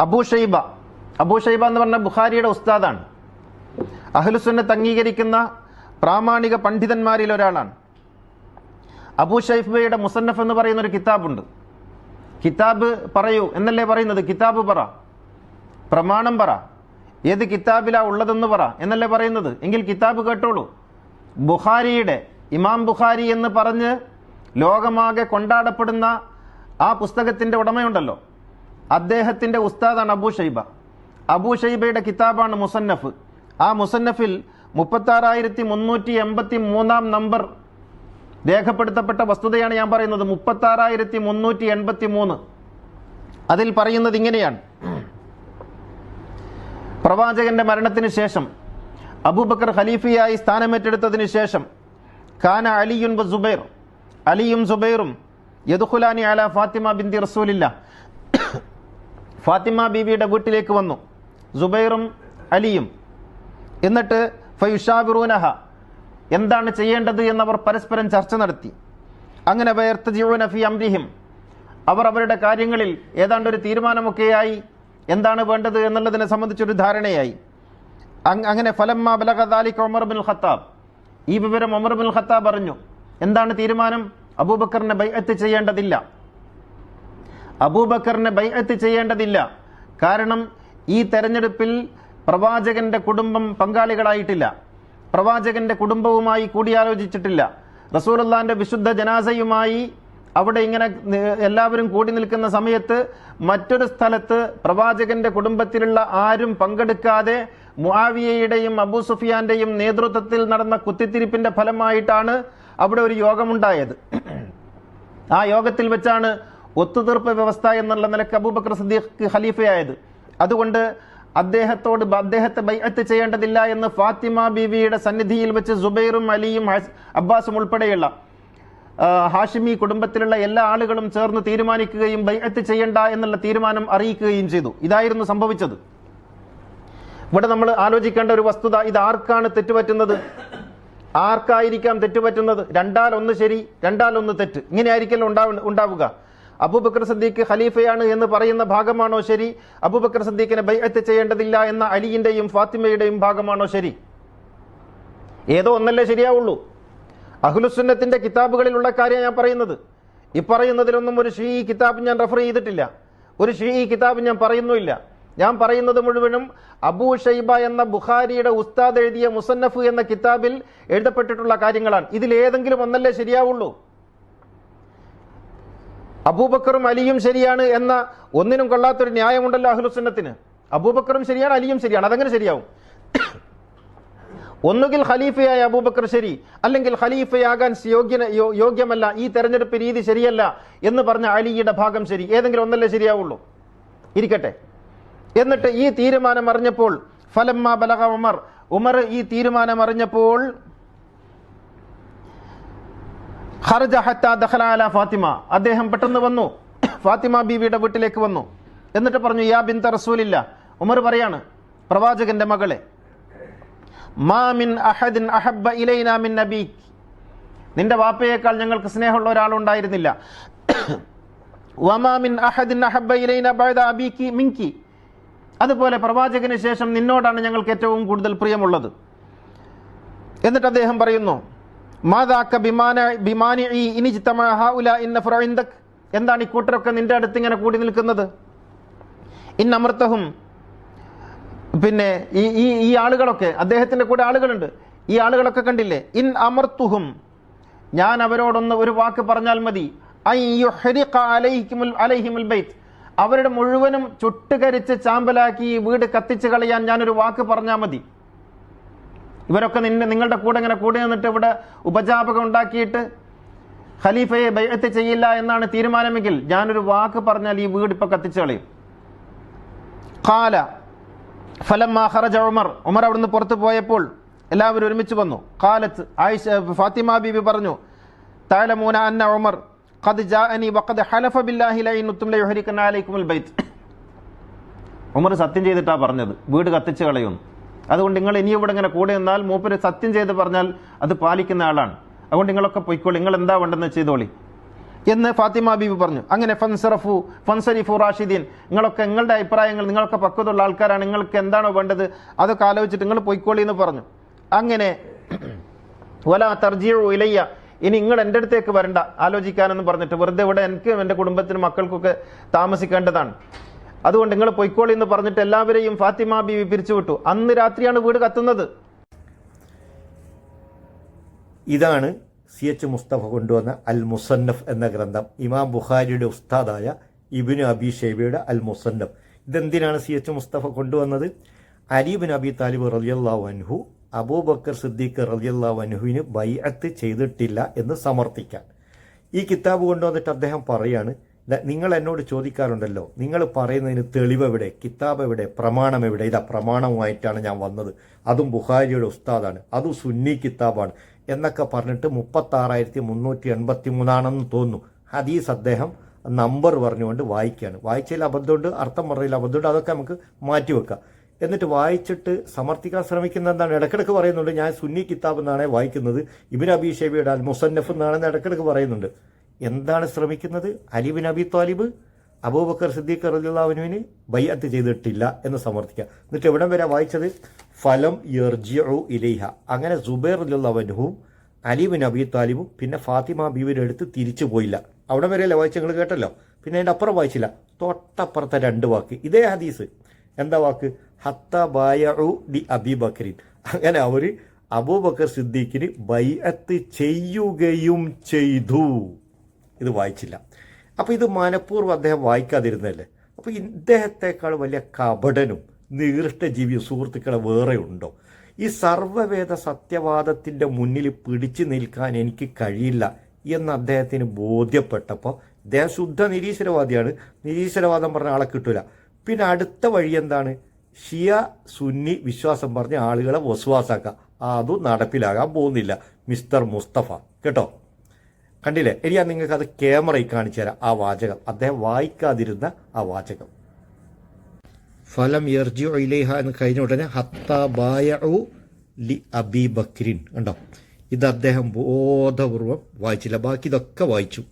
അബൂ ഷൈബ. അബൂ ഷൈബ എന്ന് പറഞ്ഞ ബുഖാരിയുടെ ഉസ്താദാണ്. അഹ്ലുസുന്നത്ത് അംഗീകരിക്കുന്ന പ്രാമാണിക പണ്ഡിതന്മാരിൽ ഒരാളാണ്. അബൂ ഷൈഫയുടെ മുസന്നഫ് എന്ന് പറയുന്ന ഒരു കിതാബുണ്ട്. കിതാബ് പറയൂ എന്നല്ലേ പറയുന്നത്? കിതാബ് പറ. പ്രമാണം പറ. ഏത് കിതാബിലാ ഉള്ളതെന്ന് പറ എന്നല്ലേ പറയുന്നത്? എങ്കിൽ കിതാബ് കേട്ടോളൂ. ബുഖാരിയുടെ ഇമാം ബുഖാരി എന്ന് പറഞ്ഞ് ലോകമാകെ കൊണ്ടാടപ്പെടുന്ന ആ പുസ്തകത്തിന്റെ ഉടമയുണ്ടല്ലോ. അദ്ദേഹത്തിന്റെ ഉസ്താദാണ് അബൂ ഷൈബ. അബൂ ഷൈബയുടെ കിതാബാണ് മുസന്നഫ്. ആ മുസന്നഫിൽ മുപ്പത്തി ആറായിരത്തി മുന്നൂറ്റി എൺപത്തി മൂന്നാം നമ്പർ രേഖപ്പെടുത്തപ്പെട്ട വസ്തുതയാണ് ഞാൻ പറയുന്നത്. മുപ്പത്തി ആറായിരത്തി മുന്നൂറ്റി എൺപത്തി മൂന്ന് അതിൽ പറയുന്നത് ഇങ്ങനെയാണ്. പ്രവാചകന്റെ മരണത്തിന് ശേഷം അബൂബക്കർ ഖലീഫയായി സ്ഥാനമേറ്റെടുത്തതിന് ശേഷം കാന അലിയും സുബൈർ. അലിയും സുബൈറും യദുഖുലാനി അല ഫാത്തിമ ബിന്ദി റസൂലില്ല. ഫാത്തിമ ബീവിയുടെ വീട്ടിലേക്ക് വന്നു. സുബൈറും അലിയും. എന്നിട്ട് ഫയുഷാബിറൂനഹ എന്താണ് ചെയ്യേണ്ടത് എന്നവർ പരസ്പരം ചർച്ച നടത്തി. അങ്ങനെ വയർത്തജീവന ഫി അംരിഹിം. അവർ അവരുടെ കാര്യങ്ങളിൽ ഏതാണ്ട് ഒരു തീരുമാനമൊക്കെയായി. എന്താണ് വേണ്ടത് എന്നുള്ളതിനെ സംബന്ധിച്ചൊരു ധാരണയായി. അങ്- അങ്ങനെ ഫലമ്മ ബലഗദാലിക്ക് ഒമർ ബിൻ ഖത്താബ്. ഈ വിവരം ഒമർ ബിൻ ഖത്താബ് പറഞ്ഞു എന്താണ് തീരുമാനം? അബൂബക്കറിനെ ബൈഅത്ത് ചെയ്യേണ്ടതില്ല. അബൂബക്കറിനെ ബൈഅത്ത് ചെയ്യേണ്ടതില്ല. കാരണം ഈ തെരഞ്ഞെടുപ്പിൽ പ്രവാചകന്റെ കുടുംബം പങ്കാളികളായിട്ടില്ല. പ്രവാചകന്റെ കുടുംബവുമായി കൂടിയാലോചിച്ചിട്ടില്ല. റസൂലുള്ളാന്റെ വിശുദ്ധ ജനാസയുമായി അവിടെ ഇങ്ങനെ എല്ലാവരും കൂടി നിൽക്കുന്ന സമയത്ത് മറ്റൊരു സ്ഥലത്ത് പ്രവാചകന്റെ കുടുംബത്തിലുള്ള ആരും പങ്കെടുക്കാതെ മുആവിയയുടെയും അബൂ സുഫിയാന്റെയും നേതൃത്വത്തിൽ നടന്ന കുത്തിത്തിരിപ്പിന്റെ ഫലമായിട്ടാണ് അവിടെ ഒരു യോഗമുണ്ടായത്. ആ യോഗത്തിൽ വെച്ചാണ് ഒത്തുതീർപ്പ് വ്യവസ്ഥ എന്നുള്ള നിലയ്ക്ക് അബൂബക്കർ സദ്ദീഖ് ഖലീഫയായത്. അതുകൊണ്ട് അദ്ദേഹത്തോട് അദ്ദേഹത്തെ ബൈഅത്ത് ചെയ്യേണ്ടതില്ല എന്ന് ഫാത്തിമ ബീവിയുടെ സന്നിധിയിൽ വെച്ച് സുബൈറും അലിയും അബ്ബാസും ഉൾപ്പെടെയുള്ള ഹാഷിമി കുടുംബത്തിലുള്ള എല്ലാ ആളുകളും ചേർന്ന് തീരുമാനിക്കുകയും ബൈഅത്ത് ചെയ്യണ്ട എന്നുള്ള തീരുമാനം അറിയിക്കുകയും ചെയ്തു. ഇതായിരുന്നു സംഭവിച്ചത്. ഇവിടെ നമ്മൾ ആലോചിക്കേണ്ട ഒരു വസ്തുത ഇത് ആർക്കാണ് തെറ്റുപറ്റുന്നത്? ആർക്കായിരിക്കാം തെറ്റുപറ്റുന്നത്? രണ്ടാൽ ഒന്ന് ശരി രണ്ടാൽ ഒന്ന് തെറ്റ്. ഇങ്ങനെയായിരിക്കല്ലോ ഉണ്ടാവ ഉണ്ടാവുക. അബൂബക്കർ സദ്ദീഖ് ഖലീഫയാണ് എന്ന് പറയുന്ന ഭാഗമാണോ ശരി? അബൂബക്കർ സദ്ദീഖിനെ ബൈഅത്ത് ചെയ്യേണ്ടതില്ല എന്ന അലിയിന്റെയും ഫാത്തിമയുടെയും ഭാഗമാണോ ശരി? ഏതോ ഒന്നല്ലേ ശരിയാവുള്ളൂ. അഹുലുസുന്നത്തിന്റെ കിതാബുകളിലുള്ള കാര്യം ഞാൻ പറയുന്നത്. ഈ പറയുന്നതിലൊന്നും ഒരു ഷീ കിതാബ് ഞാൻ റെഫർ ചെയ്തിട്ടില്ല. ഒരു ഷീ കിതാബ് ഞാൻ പറയുന്നുമില്ല. ഞാൻ പറയുന്നത് മുഴുവനും അബൂ ഷൈബ എന്ന ബുഖാരിയുടെ ഉസ്താദ് എഴുതിയ മുസന്നഫ് എന്ന കിതാബിൽ എഴുതപ്പെട്ടിട്ടുള്ള കാര്യങ്ങളാണ്. ഇതിൽ ഏതെങ്കിലും ഒന്നല്ലേ ശരിയാവുള്ളൂ. അബൂബക്കറും അലിയും ശരിയാണ് എന്ന ഒന്നിനും കൊള്ളാത്തൊരു ന്യായമുണ്ടല്ലോ അഹ്ലുസുന്നത്തിന്. അബൂബക്കറും ശരിയാണ് അലിയും ശരിയാണ്. അതെങ്ങനെ ശരിയാവും? ഒന്നുകിൽ ഖലീഫയായ അബൂബക്കർ ശരി അല്ലെങ്കിൽ ഖലീഫയാകാൻ യോഗ്യന യോഗ്യമല്ല ഈ തെരഞ്ഞെടുപ്പ് രീതി ശരിയല്ല എന്ന് പറഞ്ഞ അലിയുടെ ഭാഗം ശരി. ഏതെങ്കിലും ഒന്നല്ലേ ശരിയാവുള്ളൂ? ഇരിക്കട്ടെ. എന്നിട്ട് ഈ തീരുമാനം അറിഞ്ഞപ്പോൾ ഫലമ്മ ബലഹ ഉമർ. ഉമർ ഈ തീരുമാനം അറിഞ്ഞപ്പോൾ ഫാത്തിമ. അദ്ദേഹം പെട്ടെന്ന് വന്നു. ഫാത്തിമ ബീവിയുടെ വീട്ടിലേക്ക് വന്നു. എന്നിട്ട് പറഞ്ഞു യാ ബിന്ത റസൂലില്ല. ഉമർ പറയാണ് പ്രവാചകന്റെ മകളെ മാമിൻ അഹദിൻ അഹബ്ബ ഇലൈന മിൻ നിന്റെ വാപ്പയേക്കാൾ ഞങ്ങൾക്ക് സ്നേഹമുള്ള ഒരാളുണ്ടായിരുന്നില്ല വമാമിൻ അഹദിൻ അഹബ്ബ അബീക്കി മിങ്കി അതുപോലെ പ്രവാചകന് ശേഷം നിന്നോടാണ് ഞങ്ങൾക്ക് ഏറ്റവും കൂടുതൽ പ്രിയമുള്ളത്. എന്നിട്ട് അദ്ദേഹം പറയുന്നു ഇനി ഇന്ന എന്താണ് ഈ കൂട്ടരൊക്കെ നിന്റെ അടുത്ത് ഇങ്ങനെ കൂടി നിൽക്കുന്നത്? ഇൻ അമൃത്തഹും പിന്നെ ഈ ഈ ഈ ആളുകളൊക്കെ അദ്ദേഹത്തിന്റെ കൂടെ ആളുകളുണ്ട്. ഈ ആളുകളൊക്കെ കണ്ടില്ലേ? ഇൻ അമർത്തുഹും. ഞാൻ അവരോടൊന്ന് ഒരു വാക്ക് പറഞ്ഞാൽ മതി. അവരുടെ മുഴുവനും ചുട്ടുകരിച്ച് ചാമ്പലാക്കി വീട് കത്തിച്ച് കളയാൻ ഞാനൊരു വാക്ക് പറഞ്ഞാൽ മതി. ഇവരൊക്കെ നിന്റെ നിങ്ങളുടെ കൂടെ ഇങ്ങനെ കൂടെ നിന്നിട്ട് ഇവിടെ ഉപജാപകം ഉണ്ടാക്കിയിട്ട് ഖലീഫയെ ബൈഅത്ത് ചെയ്യില്ല എന്നാണ് തീരുമാനമെങ്കിൽ ഞാനൊരു വാക്ക് പറഞ്ഞാൽ ഈ വീട് ഇപ്പൊ കത്തിച്ചു കളയും. ഖാല ഫലം ഖറജ ഉമർ. ഉമർ അവിടുന്ന് പുറത്തു പോയപ്പോൾ എല്ലാവരും ഒരുമിച്ച് വന്നു. കാലത്ത് ആയിഷ ഫാത്തിമ ബീബി പറഞ്ഞു താലമൂന അന്ന ഉമർ ഖദ് ജാഅനി ഹലഫ ബില്ലാഹി ഉമർ സത്യം ചെയ്തിട്ടാ പറഞ്ഞത് വീട് കത്തിച്ചു കളയുന്നു അതുകൊണ്ട് നിങ്ങൾ ഇനി ഇവിടെ ഇങ്ങനെ കൂടെ നിന്നാൽ മൂപ്പര് സത്യം ചെയ്ത് പറഞ്ഞാൽ അത് പാലിക്കുന്ന ആളാണ്. അതുകൊണ്ട് നിങ്ങളൊക്കെ പൊയ്ക്കോളി. നിങ്ങൾ എന്താ വേണ്ടെന്ന് ചെയ്തോളി. എന്ന് ഫാത്തിമ ബീബി പറഞ്ഞു. അങ്ങനെ ഫൻസറഫു ഫൻസരിഫു റാഷിദീൻ നിങ്ങളൊക്കെ നിങ്ങളുടെ അഭിപ്രായങ്ങൾ നിങ്ങളൊക്കെ പക്വതുള്ള ആൾക്കാരാണ്. നിങ്ങൾക്ക് എന്താണോ വേണ്ടത് അതൊക്കെ ആലോചിച്ചിട്ട് നിങ്ങൾ പൊയ്ക്കോളി എന്ന് പറഞ്ഞു. അങ്ങനെ ഓല തർജിയോ ഇലയ്യ ഇനി നിങ്ങൾ എന്റെ അടുത്തേക്ക് വരണ്ട. ആലോചിക്കാനെന്ന് പറഞ്ഞിട്ട് വെറുതെ ഇവിടെ എനിക്കും എന്റെ കുടുംബത്തിനും മക്കൾക്കൊക്കെ താമസിക്കേണ്ടതാണ്. അതുകൊണ്ട് നിങ്ങൾ പൊയ്ക്കോളി എന്ന് പറഞ്ഞിട്ട് എല്ലാവരെയും ഫാത്തിമ ബീവി പിരിച്ചുവിട്ടു അന്ന് രാത്രിയാണ് വീട് കത്തുന്നത്. ഇതാണ് സി എച്ച് മുസ്തഫ കൊണ്ടുവന്ന അൽ മുസന്നഫ് എന്ന ഗ്രന്ഥം. ഇമാം ബുഖാരിയുടെ ഉസ്താദായ ഇബിന് അബി ഷേബയുടെ അൽ മുസന്നഫ്. ഇതെന്തിനാണ് സി എച്ച് മുസ്തഫ കൊണ്ടുവന്നത്? അലീബിൻ അബി താലിബ് റലിയല്ലാഹു അൻഹു അബൂബക്കർ സിദ്ദീഖ് റലിയല്ലാഹു അൻഹുവിന് ബൈഅത്ത് ചെയ്തിട്ടില്ല എന്ന് സമർത്ഥിക്കാൻ ഈ കിതാബ് കൊണ്ടുവന്നിട്ട് അദ്ദേഹം പറയാണ് "ദാ നിങ്ങൾ എന്നോട് ചോദിക്കാറുണ്ടല്ലോ നിങ്ങൾ പറയുന്നതിന് തെളിവ് എവിടെ കിതാബ് എവിടെ പ്രമാണം എവിടെ ഇതാ പ്രമാണവുമായിട്ടാണ് ഞാൻ വന്നത്. അതും ബുഹാരിയുടെ ഉസ്താദാണ് അതും സുന്നി കിതാബാണ് എന്നൊക്കെ പറഞ്ഞിട്ട് മുപ്പത്താറായിരത്തി മുന്നൂറ്റി എൺപത്തി മൂന്നാണെന്ന് തോന്നുന്നു. ഹദീസ് അദ്ദേഹം നമ്പർ പറഞ്ഞുകൊണ്ട് വായിക്കുകയാണ്. വായിച്ചതിൽ അബദ്ധമുണ്ട് അർത്ഥം പറഞ്ഞതിൽ അബദ്ധമുണ്ട് അതൊക്കെ നമുക്ക് മാറ്റിവെക്കാം എന്നിട്ട് വായിച്ചിട്ട് സമർത്ഥിക്കാൻ ശ്രമിക്കുന്ന എന്താണ്? ഇടക്കിടക്ക് പറയുന്നുണ്ട് ഞാൻ സുന്നി കിതാബ് എന്നാണ് വായിക്കുന്നത് ഇബിൻ അബി ഷെബിയുടെ അൽ മുസന്നഫ് എന്നാണെന്ന് ഇടക്കിടക്ക് പറയുന്നുണ്ട്. എന്താണ് ശ്രമിക്കുന്നത്? Ali bin Abi Talib Abu Bakr Siddique റജുല്ലാവിനുവിന് ബയ്യത്ത് ചെയ്തിട്ടില്ല എന്ന് സമർത്ഥിക്കുക. എന്നിട്ട് എവിടം വരെ വായിച്ചത്? ഫലം യർജിഉ ഇലൈഹ. അങ്ങനെ സുബൈർ റജുല്ലാവനുവും അലി ബിൻ അബി താലിബും പിന്നെ ഫാത്തിമ ബീവിന്റെ അടുത്ത് തിരിച്ചു പോയില്ല. അവിടം വരെയല്ലേ വായിച്ച നിങ്ങൾ കേട്ടല്ലോ. പിന്നെ അതിന്റെ അപ്പുറം വായിച്ചില്ല. തൊട്ടപ്പുറത്തെ രണ്ട് വാക്ക്. ഇതേ ഹദീസ്. എന്താ വാക്ക്? ഹത്ത ബായു ഡി അബി ബക്രീൻ. അങ്ങനെ അവർ അബൂബക്കർ സിദ്ദീഖിന് ബൈഅത്ത് ചെയ്യുകയും ചെയ്തു. ഇത് വായിച്ചില്ല. അപ്പോൾ ഇത് മനഃപൂർവം അദ്ദേഹം വായിക്കാതിരുന്നല്ലേ അപ്പോൾ ഇദ്ദേഹത്തെക്കാൾ വലിയ കപടനും നികൃഷ്ടജീവിയും സുഹൃത്തുക്കളെ വേറെ ഉണ്ടോ? ഈ സർവവേദ സത്യവാദത്തിന്റെ മുന്നിൽ പിടിച്ചു നിൽക്കാൻ എനിക്ക് കഴിയില്ല എന്ന് അദ്ദേഹത്തിന് ബോധ്യപ്പെട്ടപ്പോൾ അദ്ദേഹം ശുദ്ധ നിരീശ്വരവാദിയാണ്. നിരീശ്വരവാദം പറഞ്ഞ ആളെ കിട്ടൂല. പിന്നെ അടുത്ത വഴി എന്താണ്? ഷിയ സുന്നി വിശ്വാസം പറഞ്ഞ ആളുകളെ വസുവാസാക്കുക. അതും നടപ്പിലാകാൻ പോകുന്നില്ല. മിസ്റ്റർ മുസ്തഫ. കേട്ടോ? കണ്ടില്ലേ? ഇനി ഞാൻ നിങ്ങൾക്ക് അത് ക്യാമറയിൽ കാണിച്ചു തരാം ആ വാചകം. അദ്ദേഹം വായിക്കാതിരുന്ന ആ വാചകം. ഫലം യർജിഉ ഇലൈഹ എന്ന് കഴിഞ്ഞ ഉടനെ ഹത്ത ബായ ലി അബി ബക്രിൻ. കണ്ടോ? ഇത് അദ്ദേഹം ബോധപൂർവം വായിച്ചില്ല. ബാക്കി ഇതൊക്കെ വായിച്ചു.